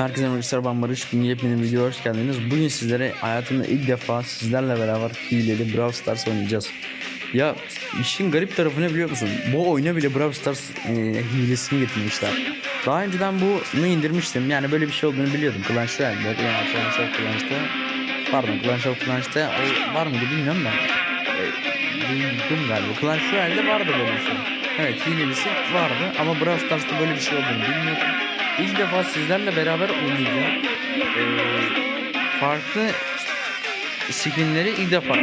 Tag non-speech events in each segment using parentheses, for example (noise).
Herkese merhabalar ben Barış. Bugün yepyeni videoya hoş geldiniz. Bugün sizlere hayatımda ilk defa sizlerle beraber hileli Brawl Stars oynayacağız. Ya işin garip tarafı ne biliyor musun? Bu oyuna bile Brawl Stars e, hilesini getirmişler. Daha önceden bunu indirmiştim. Yani böyle bir şey olduğunu biliyordum. Clash Royale'de yani Clash of Clans'ta pardon Clash of Clans'ta o var mıydı bilmiyorum da e, duydum galiba. Clash Royale'de vardı böyle bir şey. Evet hilelisi vardı ama Brawl Stars'ta böyle bir şey olduğunu bilmiyordum. İlk defa sizlerle beraber oynayacağım. Ee, farklı skinleri ilk defa. Ee,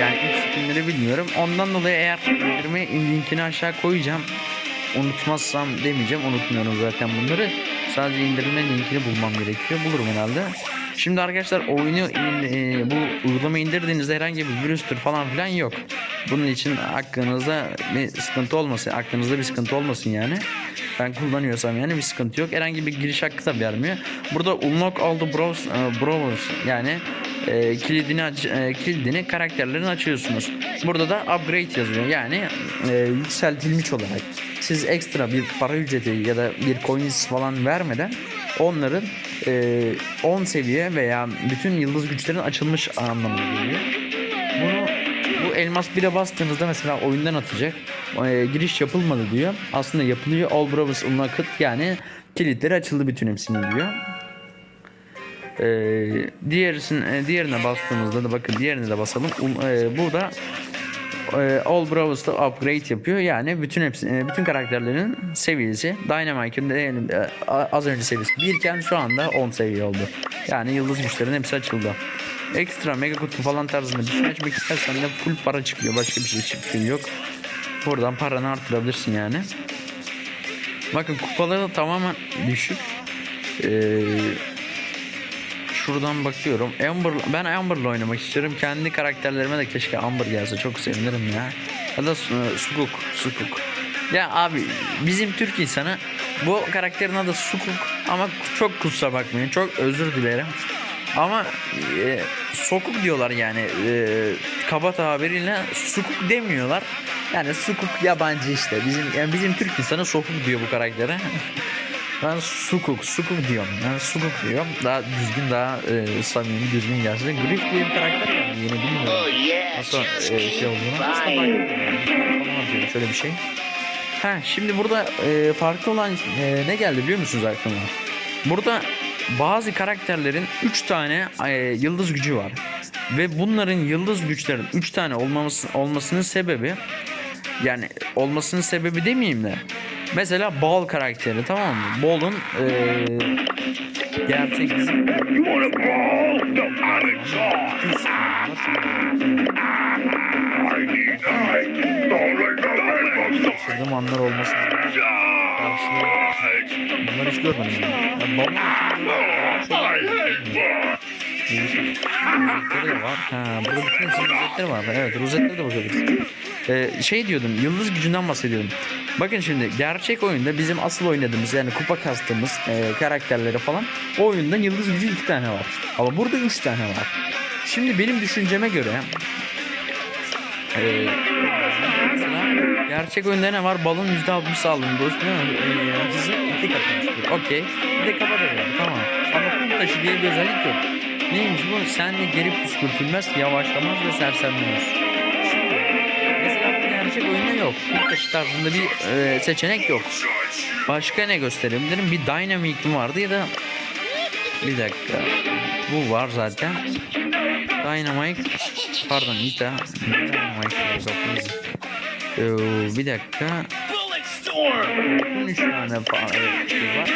yani ilk skinleri bilmiyorum. Ondan dolayı eğer indirme linkini aşağı koyacağım. Unutmazsam demeyeceğim. Unutmuyorum zaten bunları. Sadece indirme linkini bulmam gerekiyor. Bulurum herhalde. Şimdi arkadaşlar oyunu e, bu uygulama indirdiğinizde herhangi bir virüstür falan filan yok. Bunun için aklınızda bir sıkıntı olmasın. Aklınızda bir sıkıntı olmasın yani. Ben kullanıyorsam yani bir sıkıntı yok. Herhangi bir giriş hakkı da vermiyor. Burada unlock all the browse, e, browse yani e, kilidini aç, e, kilidini karakterlerini açıyorsunuz. Burada da upgrade yazıyor. Yani e, yükseltilmiş olarak siz ekstra bir para ücreti ya da bir coins falan vermeden onların e, 10 seviye veya bütün yıldız güçlerin açılmış anlamına geliyor. Bunu bu elmas 1'e bastığınızda mesela oyundan atacak. E, giriş yapılmadı diyor. Aslında yapılıyor. All Bravos Unlocked yani kilitleri açıldı bütün hepsinin diyor. E, diğerisin, e, diğerine bastığımızda da bakın diğerine de basalım. Um, e, burada e, All Bravos'ta upgrade yapıyor. Yani bütün hepsi, e, bütün karakterlerin seviyesi Dynamite'ın diyelim, e, az önce seviyesi 1 iken şu anda 10 seviye oldu. Yani yıldız güçlerin hepsi açıldı. Ekstra mega kutu falan tarzında bir şey açmak istersen de full para çıkıyor. Başka bir şey çıkıyor yok. Buradan paranı artırabilirsin yani. Bakın kupaları tamamen düşük. Ee, şuradan bakıyorum. Amber, ben Amber'la oynamak istiyorum. Kendi karakterlerime de keşke Amber gelse. Çok sevinirim ya. Ya da e, Sukuk. Sukuk. Ya abi bizim Türk insanı bu karakterin adı Sukuk ama çok kusura bakmayın. Çok özür dilerim. Ama e, sokuk diyorlar yani e, kaba tabiriyle sukuk demiyorlar. Yani sukuk yabancı işte. Bizim yani bizim Türk insanı sokuk diyor bu karaktere. (laughs) ben sukuk, sukuk diyorum. Ben sukuk diyorum. Daha düzgün, daha e, samimi, düzgün gelsin. Griff diye bir karakter var. Yeni bilmiyorum. Nasıl e, şey olduğunu. Aslında Şöyle bir şey. Ha şimdi burada e, farklı olan e, ne geldi biliyor musunuz aklıma? Burada bazı karakterlerin 3 tane e, yıldız gücü var. Ve bunların yıldız güçlerin 3 tane olmaması, olmasının sebebi yani olmasının sebebi demeyeyim de mesela Bal karakteri tamam mı? Bal'ın e, gerçek bizim yaşadığım anlar olması karşılığı bunları hiç görmedim. Yani. Bal'ın rozetleri de var. Ha, burada bütün rozetleri var. Evet rozetlere de bakabiliriz. Ee, şey diyordum yıldız gücünden bahsediyordum. Bakın şimdi gerçek oyunda bizim asıl oynadığımız yani kupa kastığımız e, karakterleri falan o oyunda yıldız gücü iki tane var. Ama burada üç tane var. Şimdi benim düşünceme göre e, gerçek oyunda ne var? Balın %60 sağlığında dostum e, hızı iki katına çıkıyor. Okey. Bir de kafa. Tamam. Ama kum taşı diye bir özellik yok. Neymiş bu? Sen de geri püskürtülmez, yavaşlamaz ve sersemlemez. Yok. Taşı tarzında bir e, seçenek yok. Başka ne gösterebilirim? Bir dynamic mi vardı ya da bir dakika. Bu var zaten. Dynamite pardon Ita Dynamite ee, bir dakika 13 tane şey var.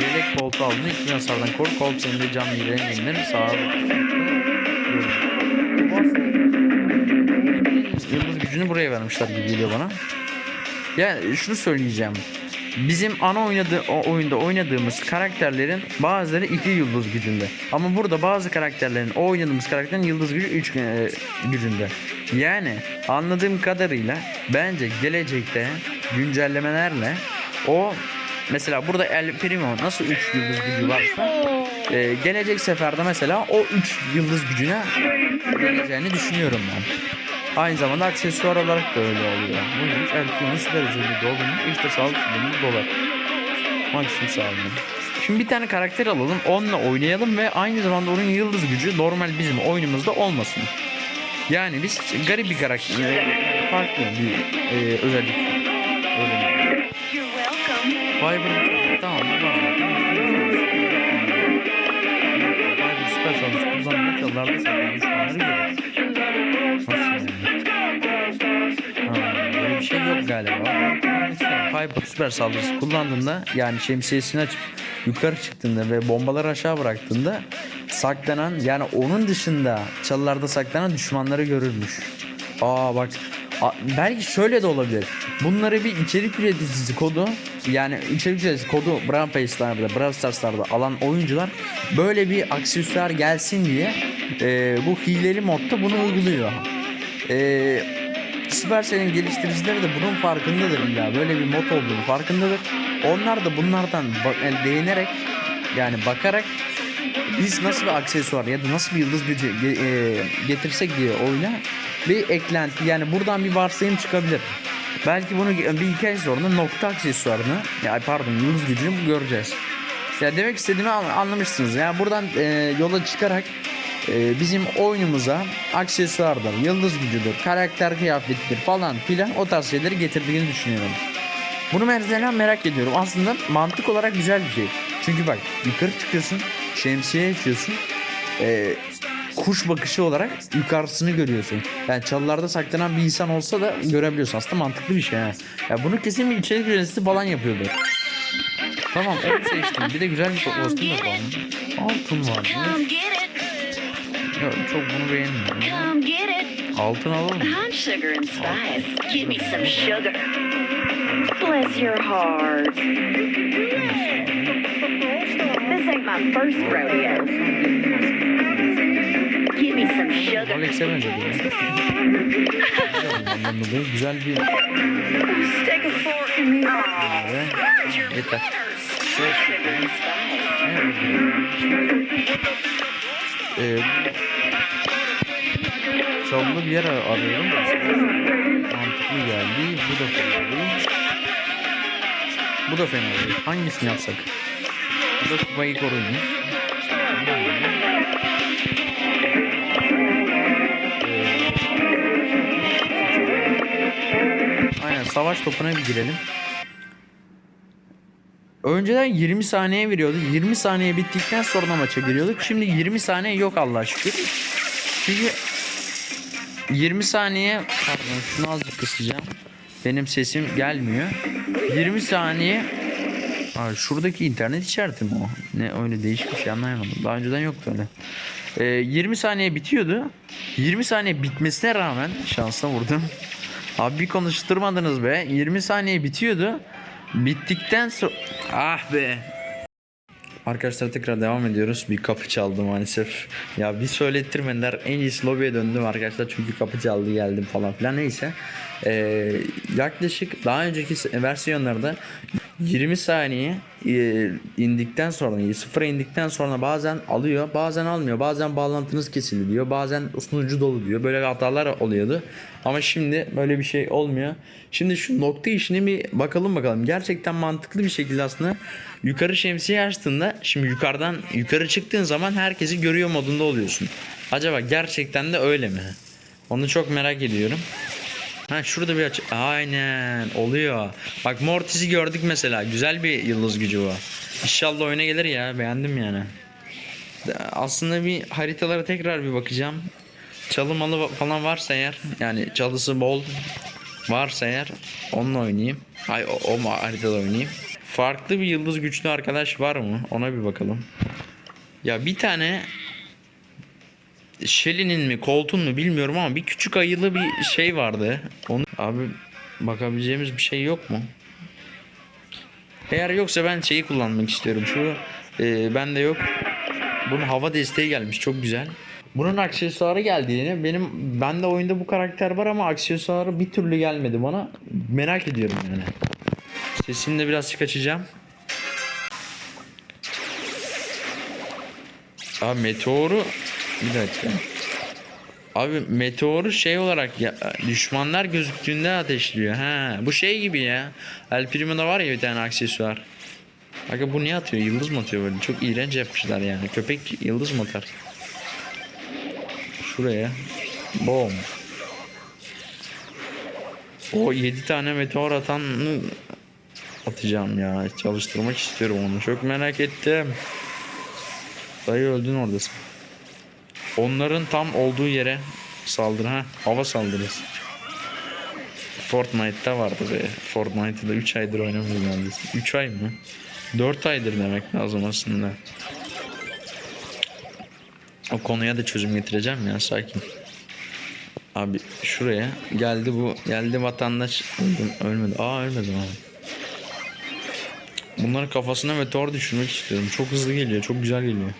Yelek koltuğu aldığında 2000 hasardan koru. Kolt senin cam yeleğine indir. Sağa gücünü buraya vermişler gibi geliyor bana. Yani şunu söyleyeceğim. Bizim ana oynadığı oyunda oynadığımız karakterlerin bazıları iki yıldız gücünde. Ama burada bazı karakterlerin o oynadığımız karakterin yıldız gücü 3 gücünde. Yani anladığım kadarıyla bence gelecekte güncellemelerle o mesela burada El Primo nasıl 3 yıldız gücü varsa e, gelecek seferde mesela o 3 yıldız gücüne geleceğini düşünüyorum ben. Aynı zamanda aksesuar olarak da öyle oluyor. Bu neymiş? Elfinin süper özelliği dolduğunda ekstra sağlık kullanımı dolar. Maksimum sağlığını. Şimdi bir tane karakter alalım. Onunla oynayalım ve aynı zamanda onun yıldız gücü normal bizim oyunumuzda olmasın. Yani biz garip bir karakter, farklı bir e, özellik. welcome. Viber tamam. Viber süper saldırısı kullanan çallarda saklanan yok galiba. Viber süper saldırısı kullandığında yani şemsiyesini açıp yukarı çıktığında ve bombaları aşağı bıraktığında saklanan yani onun dışında çalılarda saklanan düşmanları görürmüş. Aa bak belki şöyle de olabilir. Bunları bir içerik üreticisi kodu yani içerik üreticisi kodu Brawl Pass'larda, Brawl Stars'larda alan oyuncular böyle bir aksesuar gelsin diye e, bu hileli modda bunu uyguluyor. E, Supercell'in geliştiricileri de bunun farkındadır illa böyle bir mod olduğunu farkındadır. Onlar da bunlardan değinerek yani bakarak biz nasıl bir aksesuar ya da nasıl bir yıldız gücü e, getirsek diye oyuna bir eklenti yani buradan bir varsayım çıkabilir. Belki bunu bir hikaye sonra nokta aksesuarını ya pardon yıldız gücünü göreceğiz. Ya demek istediğimi an- anlamışsınız. Yani buradan e, yola çıkarak bizim oyunumuza aksesuardır, yıldız gücüdür, karakter kıyafettir falan filan o tarz şeyleri getirdiğini düşünüyorum. Bunu mesela merak ediyorum. Aslında mantık olarak güzel bir şey. Çünkü bak yukarı çıkıyorsun, şemsiye açıyorsun. Ee, kuş bakışı olarak yukarısını görüyorsun. Yani çalılarda saklanan bir insan olsa da görebiliyorsun. Aslında mantıklı bir şey. Ha. Ya bunu kesin bir içerik üreticisi falan yapıyordur. Tamam onu seçtim. Bir de güzel bir kostüm yapalım. Altın var. Come get it. Yok, çok bunu beğenmiyorum. Come get it. Altın alalım. I'm sugar and spice. Give me some sugar. Bless your heart. This ain't my first rodeo. Give me some sugar. Rolex'e benzedi. (laughs) Güzel bir Stick a fork in me. Ve yeter. Sugar spice. Ee, çalılı bir yer ar- arıyorum mantıklı geldi. Bu da fena değil. Bu da fena değil. Hangisini yapsak? Bu da kupayı koruyun. Ee, Aynen savaş topuna bir girelim. Önceden 20 saniye veriyordu. 20 saniye bittikten sonra maça giriyorduk. Şimdi 20 saniye yok Allah şükür. Çünkü 20 saniye pardon şunu azıcık kısacağım. Benim sesim gelmiyor. 20 saniye Aa, şuradaki internet işareti mi o? Ne öyle değişik bir şey anlayamadım. Daha önceden yoktu öyle. Ee, 20 saniye bitiyordu. 20 saniye bitmesine rağmen şansla vurdum. Abi bir konuşturmadınız be. 20 saniye bitiyordu. Bittikten sonra... Ah be. Arkadaşlar tekrar devam ediyoruz. Bir kapı çaldı maalesef. Ya bir söylettirmediler. En iyisi lobiye döndüm arkadaşlar. Çünkü kapı çaldı geldim falan filan. Neyse. Ee, yaklaşık daha önceki versiyonlarda 20 saniye e, indikten sonra sıfıra indikten sonra bazen alıyor bazen almıyor. Bazen bağlantınız kesildi diyor bazen sunucu dolu diyor. Böyle hatalar oluyordu. Ama şimdi böyle bir şey olmuyor. Şimdi şu nokta işini bir bakalım bakalım. Gerçekten mantıklı bir şekilde aslında yukarı şemsiye açtığında şimdi yukarıdan yukarı çıktığın zaman herkesi görüyor modunda oluyorsun. Acaba gerçekten de öyle mi? Onu çok merak ediyorum Ha şurada bir açı. Aynen oluyor. Bak Mortis'i gördük mesela. Güzel bir yıldız gücü bu. İnşallah oyuna gelir ya. Beğendim yani. Aslında bir haritalara tekrar bir bakacağım. Çalı malı falan varsa eğer yani çalısı bol varsa eğer onunla oynayayım. Ay o, o haritada oynayayım. Farklı bir yıldız güçlü arkadaş var mı? Ona bir bakalım. Ya bir tane Shelly'nin mi koltuğun mu bilmiyorum ama bir küçük ayılı bir şey vardı. Onu abi bakabileceğimiz bir şey yok mu? Eğer yoksa ben şeyi kullanmak istiyorum. Şu e, bende yok. Bunun hava desteği gelmiş çok güzel. Bunun aksesuarı geldiğini benim bende oyunda bu karakter var ama aksesuarı bir türlü gelmedi bana. Merak ediyorum yani. Sesini de birazcık açacağım. Aa meteoru bir dakika. Abi meteoru şey olarak ya, düşmanlar gözüktüğünde ateşliyor. Ha, bu şey gibi ya. El Primo'da var ya bir tane aksesuar. Aga bu niye atıyor? Yıldız mı atıyor böyle? Çok iğrenç yapmışlar yani. Köpek yıldız mı atar? Şuraya. Bom. O 7 tane meteor atanı atacağım ya. Çalıştırmak istiyorum onu. Çok merak ettim. Dayı öldün oradasın. Onların tam olduğu yere saldır ha. Hava saldırısı. Fortnite'ta vardı be. Fortnite'ı da 3 aydır oynamıyorum neredeyse. 3 ay mı? 4 aydır demek lazım aslında. O konuya da çözüm getireceğim ya sakin. Abi şuraya geldi bu geldi vatandaş öldüm ölmedi. Aa ölmedim abi. Bunların kafasına meteor düşürmek istiyorum. Çok hızlı geliyor, çok güzel geliyor.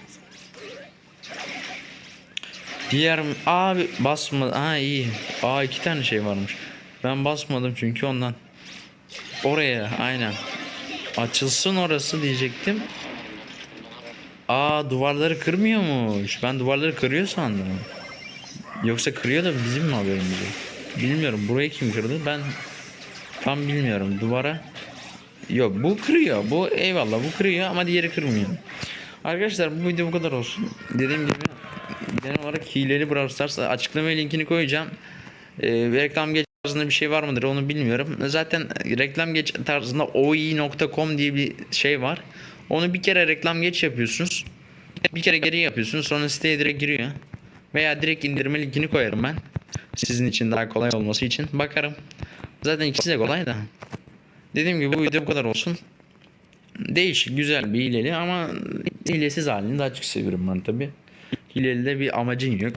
Diğer abi basma. Ha iyi. Aa iki tane şey varmış. Ben basmadım çünkü ondan. Oraya aynen. Açılsın orası diyecektim. Aa duvarları kırmıyormuş. Ben duvarları kırıyor sandım. Yoksa kırıyor da bizim mi haberimiz yok? Bilmiyorum. Burayı kim kırdı? Ben tam bilmiyorum. Duvara Yok bu kırıyor. Bu eyvallah bu kırıyor ama diğeri kırmıyor. Arkadaşlar bu video bu kadar olsun. Dediğim gibi genel olarak hileli Brawl Stars açıklamaya linkini koyacağım. Ee, reklam geç tarzında bir şey var mıdır onu bilmiyorum. Zaten reklam geç tarzında oi.com diye bir şey var. Onu bir kere reklam geç yapıyorsunuz. Bir kere geri yapıyorsunuz sonra siteye direkt giriyor. Veya direkt indirme linkini koyarım ben. Sizin için daha kolay olması için bakarım. Zaten ikisi de kolay da. Dediğim gibi bu video bu kadar olsun. Değişik, güzel bir hileli ama hilesiz halini daha çok seviyorum ben tabi. Hileli de bir amacın yok.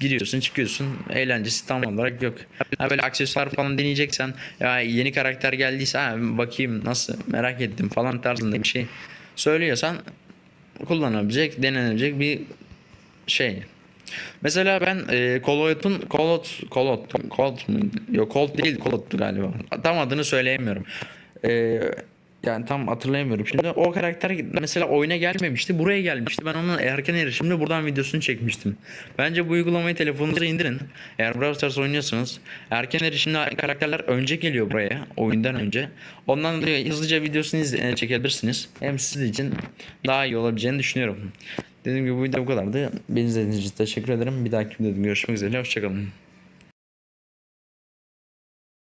Giriyorsun çıkıyorsun eğlencesi tam olarak yok. Ha böyle aksesuar falan deneyeceksen ya yeni karakter geldiyse ha bakayım nasıl merak ettim falan tarzında bir şey söylüyorsan kullanabilecek, denenebilecek bir şey. Mesela ben e, Colot'un Colot Colot Colt mu? Yok Colt değil Colot'tu galiba. Tam adını söyleyemiyorum. E, yani tam hatırlayamıyorum. Şimdi o karakter mesela oyuna gelmemişti. Buraya gelmişti. Ben onun erken erişimde buradan videosunu çekmiştim. Bence bu uygulamayı telefonunuza indirin. Eğer Brawl Stars oynuyorsanız erken erişimde karakterler önce geliyor buraya. Oyundan önce. Ondan dolayı hızlıca videosunu izle- çekebilirsiniz. Hem sizin için daha iyi olabileceğini düşünüyorum. Dediğim gibi bu video bu kadardı. Beni izlediğiniz için teşekkür ederim. Bir dahaki videoda görüşmek üzere. Hoşçakalın.